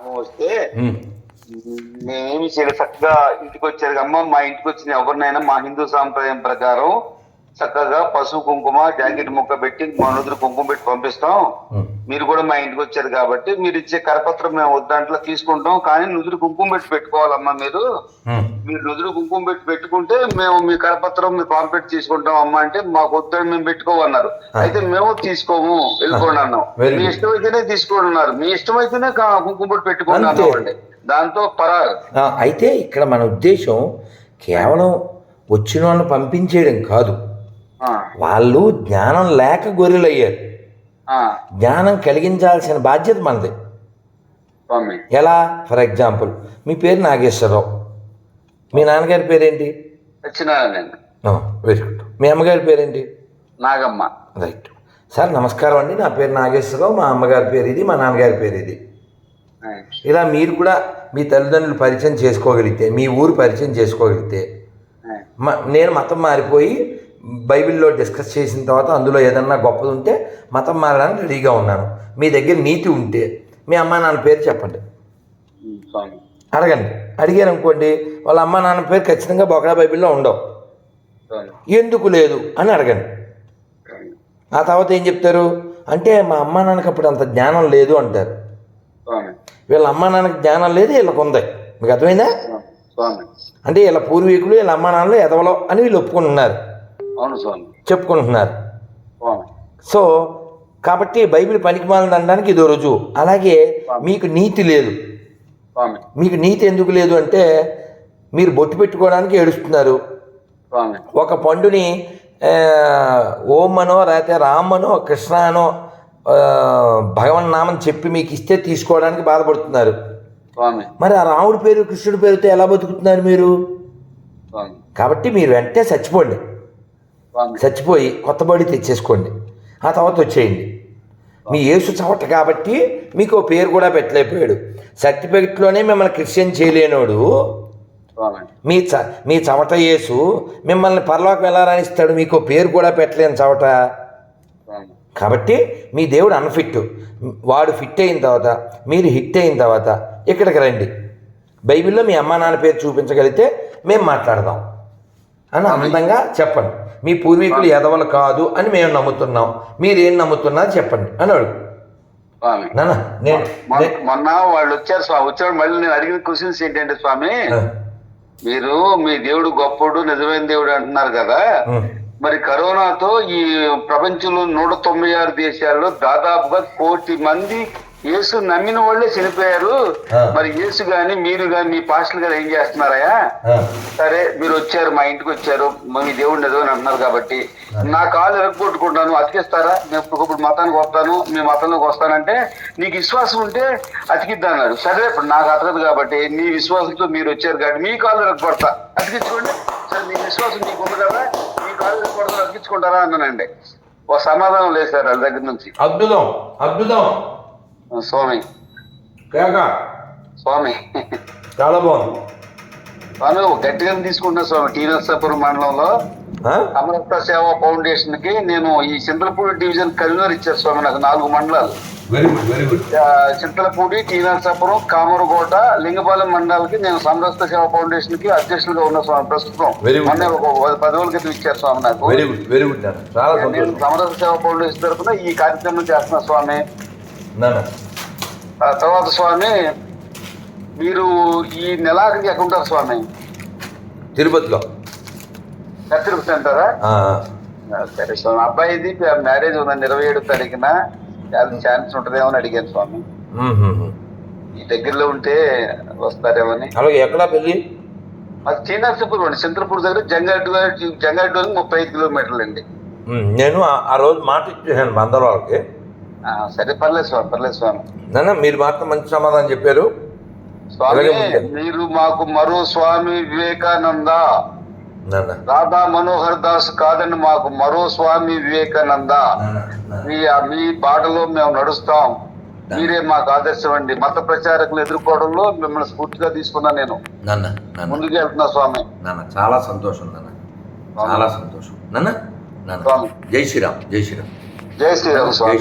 వస్తే మేమేమి చేయలేదు చక్కగా ఇంటికి వచ్చారు అమ్మ మా ఇంటికి వచ్చిన ఎవరినైనా మా హిందూ సాంప్రదాయం ప్రకారం చక్కగా పసుపు కుంకుమ జాకెట్ ముక్క పెట్టి మా నుదురు కుంకుమ పెట్టి పంపిస్తాం. మీరు కూడా మా ఇంటికి వచ్చారు కాబట్టి మీరు ఇచ్చే కరపత్రం మేము వద్దంట్లో తీసుకుంటాం. కానీ నుదురు కుంకుమ పెట్టి పెట్టుకోవాలమ్మా మీరు. మీరు నుదురు కుంకుమ పెట్టి పెట్టుకుంటే మేము మీ కరపత్రం మీ పాంపెట్ తీసుకుంటాం అమ్మా అంటే మాకు వద్దని మేము పెట్టుకోమన్నారు అయితే మేము తీసుకోము. వెళ్ళిపోండి అన్నాం. మీ good. ఇష్టమైతేనే తీసుకోండి అన్నారు. మీ ఇష్టమైతేనే కా- కుంకుమ పెట్టి పెట్టుకోండి. అన్నామండి. దాంతో పరారు. అయితే ఇక్కడ మన ఉద్దేశం కేవలం వచ్చిన వాళ్ళని పంపించేయడం కాదు. వాళ్ళు జ్ఞానం లేక గొర్రెలయ్యారు. ఆ, జ్ఞానం కలిగించాల్సిన బాధ్యత మనది. ఎలా? ఫర్ ఎగ్జాంపుల్ మీ పేరు నాగేశ్వరరావు. మీ నాన్నగారి పేరేంటి? Very good. మీ అమ్మగారి పేరేంటి? నాగమ్మ. రైట్. సార్ నమస్కారం అండి. నా పేరు నాగేశ్వరరావు మా అమ్మగారి పేరు ఇది మా నాన్నగారి పేరు ఇది. ఇలా మీరు కూడా మీ తల్లిదండ్రులు పరిచయం చేసుకోగలిగితే మీ ఊరు పరిచయం చేసుకోగలిగితే నేను మతం మారిపోయి బైబిల్లో డిస్కస్ చేసిన తర్వాత అందులో ఏదన్నా గొప్పది ఉంటే మతం మారడానికి రెడీగా ఉన్నాను మీ దగ్గర నీతి ఉంటే మీ అమ్మా నాన్న పేరు చెప్పండి. అడగండి. అడిగారు అనుకోండి వాళ్ళ అమ్మా నాన్న పేరు ఖచ్చితంగా బొకడా బైబిల్లో ఉండవు. ఎందుకు లేదు అని అడగండి. ఆ తర్వాత ఏం చెప్తారు? అంటే మా అమ్మా నాన్నకి అప్పుడు అంత జ్ఞానం లేదు అంటారు. వీళ్ళ అమ్మా నాన్నకి జ్ఞానం లేదు వీళ్ళకి ఉంది. మీకు అర్థమైందా? అంటే వీళ్ళ పూర్వీకులు వీళ్ళ అమ్మా నాన్నలు ఎదవలో అని వీళ్ళు ఒప్పుకుంటున్నారు అవును స్వామి చెప్పుకుంటున్నారు. సో కాబట్టి బైబిల్ పనికిమాలని అనడానికి ఇదో రుజువు అలాగే మీకు నీతి లేదు. మీకు నీతి ఎందుకు లేదు అంటే మీరు బొట్టు పెట్టుకోవడానికి ఏడుస్తున్నారు. ఒక పండుని ఓం అనో లేకపోతే రామ్ అనో కృష్ణ అనో భగవన్ నామం చెప్పి మీకు ఇస్తే తీసుకోవడానికి బాధపడుతున్నారు. మరి ఆ రాముడి పేరు కృష్ణుడి పేరుతో ఎలా బతుకుతున్నారు మీరు? కాబట్టి మీరు వెంటనే చచ్చిపోండి. చచ్చిపోయి కొత్త బాడీ తెచ్చేసుకోండి. ఆ తర్వాత వచ్చేయండి. మీ యేసు చవట కాబట్టి మీకు పేరు కూడా పెట్టలేకపోయాడు. సర్టిఫికెట్లోనే మిమ్మల్ని క్రిస్టియన్ చేయలేనోడు. మీ చ మీ చవట యేసు మిమ్మల్ని పరలోకం ఎలా రాణిస్తాడు మీకు పేరు కూడా పెట్టలేని చవట. కాబట్టి మీ దేవుడు అన్ఫిట్ వాడు ఫిట్ అయిన తర్వాత మీరు హిట్ అయిన తర్వాత ఇక్కడికి రండి. బైబిల్లో మీ అమ్మా నాన్న పేరు చూపించగలిగితే మేము మాట్లాడదాం. అని అందంగా చెప్పండి. మీ పూర్వీకులు ఎదవలు కాదు అని మేము నమ్ముతున్నాం. మీరేం నమ్ముతున్నారు చెప్పండి. అని అడుగు. మొన్న- వాళ్ళు వచ్చారు స్వామి. వచ్చాడు మళ్ళీ నేను అడిగిన క్వశ్చన్స్ ఏంటంటే స్వామి మీరు మీ దేవుడు గొప్పడు నిజమైన దేవుడు అంటున్నారు కదా. మరి కరోనాతో ఈ ప్రపంచంలో నూట తొంభై ఆరు దేశాల్లో దాదాపుగా కోటి మంది యేసు నమ్మిన వాళ్ళే చనిపోయారు. మరి యేసు గాని మీరు గాని మీ పాస్టల్ గారు ఏం చేస్తున్నారయ్యా? ఆ, సరే మీరు వచ్చారు మా ఇంటికి వచ్చారు. మీ దేవుడు నిజమని అంటున్నారు కాబట్టి. నా కాలు ఎరగొట్టుకుంటాను అతికిస్తారా? నేను ఇప్పుడు మతానికి వస్తాను మీ మతంలోకి వస్తానంటే నీకు విశ్వాసం ఉంటే అతికిద్దా అన్నాడు. సరే ఇప్పుడు నాకు అతకదు కాబట్టి నీ విశ్వాసంతో మీరు వచ్చారు కాబట్టి మీ కాలు ఎరగొడతా అతికించుకోండి. సరే నీ విశ్వాసం నీకు ఉంది కదా మీ కాలు ఎరగొడతా అతికించుకుంటారా? అన్నానండి. ఓ సమాధానం లేదు సార్ వాళ్ళ దగ్గర నుంచి. అద్భుతం అద్భుతం. స్వామి. కేక స్వామి. చాలా బాగుంది. ఒక గట్టిగా తీసుకుంటున్నా స్వామి. టీ నర్సాపురం మండలంలో? అమరత్వ సేవా ఫౌండేషన్కి నేను ఈ చింతలపూడి డివిజన్ కన్వీనర్ ఇచ్చారు స్వామి నాకు నాలుగు మండలాలు. Very good very good Chintalapudi T Narasapuram Kamarakota Lingapalem మండలాలకి నేను సమరస్త సేవా ఫౌండేషన్కి అధ్యక్షులుగా ఉన్న స్వామి ప్రస్తుతం. Good. మొన్న ఒక పది రోజుల క్రితం ఇచ్చారు స్వామి నాకు. వెరీ గుడ్ వెరీ గుడ్ నేను సమరస్త సేవా ఫౌండేషన్ తరఫున ఈ కార్యక్రమం చేస్తున్నా స్వామి. తర్వాత స్వామి మీరు ఈ నెలాఖరికి ఎక్కడ ఉంటారు స్వామి. తిరుపతిలో. తిరుపతి అంటారా? సరే స్వామి అబ్బాయిది మ్యారేజ్ ఉందండి ఇరవై ఏడు తారీఖున చాలా ఛాన్స్ ఉంటుందేమో అని అడిగాను స్వామి. ఈ దగ్గరలో ఉంటే వస్తారేమని. అలాగే ఎక్కడా పెళ్ళి? అది చీనాసపూర్ అండి చింతలపూర్ దగ్గర జంగారెడ్డి జంగారెడ్డి ముప్పై ఐదు కిలోమీటర్లు అండి. నేను ఆ- రోజు మాట ఇచ్చేసాను బందర్ వాళ్ళకి సరే పర్లేదు స్వామి పర్లేదు స్వామి. నాన్న మీరు మాత్రం మంచి సమాధానం చెప్పారు. స్వామి. మీరు మాకు మరో స్వామి వివేకానంద. రాధా మనోహర్ దాస్ కాదని మాకు మరో స్వామి వివేకానంద. మీ మీ బాటలో మేము నడుస్తాం. మీరే మాకు ఆదర్శం అండి. మత ప్రచారకులు ఎదుర్కోవడంలో మిమ్మల్ని స్ఫూర్తిగా తీసుకున్నా నేను. ముందుకు వెళ్తున్నా స్వామి. నాన్న చాలా సంతోషం నాన్న. చాలా సంతోషం. నాన్న జై శ్రీరామ్ జై శ్రీరామ్. జై శ్రీరామ్ స్వామి.